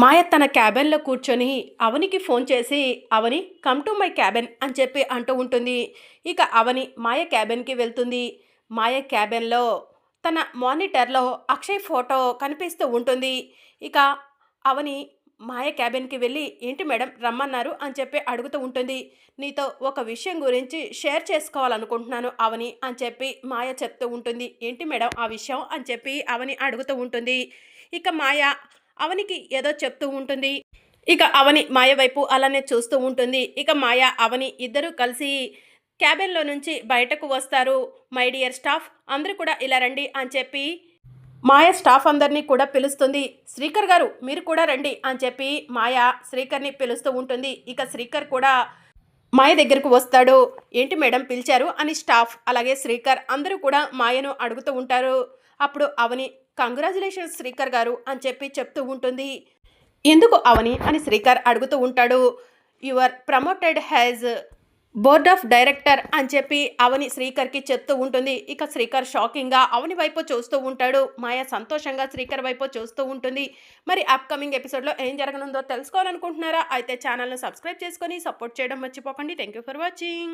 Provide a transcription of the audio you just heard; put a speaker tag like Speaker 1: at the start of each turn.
Speaker 1: మాయ తన క్యాబిన్లో కూర్చొని అవనికి ఫోన్ చేసి Avani come to my cabin అని చెప్పి అంటూ ఉంటుంది. ఇక అవని మాయ క్యాబిన్కి వెళ్తుంది. మాయ క్యాబిన్లో తన మానిటర్లో అక్షయ్ ఫోటో కనిపిస్తూ ఉంటుంది. ఇక అవని మాయ క్యాబిన్కి వెళ్ళి ఏంటి మేడం రమ్మన్నారు అని చెప్పి అడుగుతూ ఉంటుంది. నీతో ఒక విషయం గురించి షేర్ చేసుకోవాలనుకుంటున్నాను అవని అని చెప్పి మాయ చెప్తూ ఉంటుంది. ఏంటి మేడం ఆ విషయం అని చెప్పి అవని అడుగుతూ ఉంటుంది. ఇక మాయ అవనికి ఏదో చెప్తూ ఉంటుంది. ఇక అవని మాయ వైపు అలానే చూస్తూ ఉంటుంది. ఇక మాయ అవని ఇద్దరూ కలిసి క్యాబిన్లో నుంచి బయటకు వస్తారు. మై డియర్ స్టాఫ్ అందరూ కూడా ఇలా రండి అని చెప్పి మాయ స్టాఫ్ అందరినీ కూడా పిలుస్తుంది. శ్రీకర్ గారు మీరు కూడా రండి అని చెప్పి మాయ శ్రీకర్ని పిలుస్తూ ఉంటుంది. ఇక శ్రీకర్ కూడా మాయ దగ్గరకు వస్తాడు. ఏంటి మేడం పిలిచారు? అని స్టాఫ్ అలాగే శ్రీకర్ అందరూ కూడా మాయను అడుగుతూ ఉంటారు. అప్పుడు అవని కంగ్రాచులేషన్స్ శ్రీకర్ గారు అని చెప్పి చెప్తూ ఉంటుంది. ఎందుకు అవని? అని శ్రీకర్ అడుగుతూ ఉంటాడు. Your promoted has board of director అని చెప్పి అవని శ్రీకర్కి చెప్తూ ఉంటుంది. ఇక శ్రీకర్ షాకింగ్గా అవని వైపు చూస్తూ ఉంటాడు. మాయ సంతోషంగా శ్రీకర్ వైపు చూస్తూ ఉంటుంది. మరి అప్కమింగ్ ఎపిసోడ్లో ఏం జరగనుందో తెలుసుకోవాలనుకుంటున్నారా? అయితే ఛానల్ను సబ్స్క్రైబ్ చేసుకొని సపోర్ట్ చేయడం మర్చిపోకండి. Thank you for watching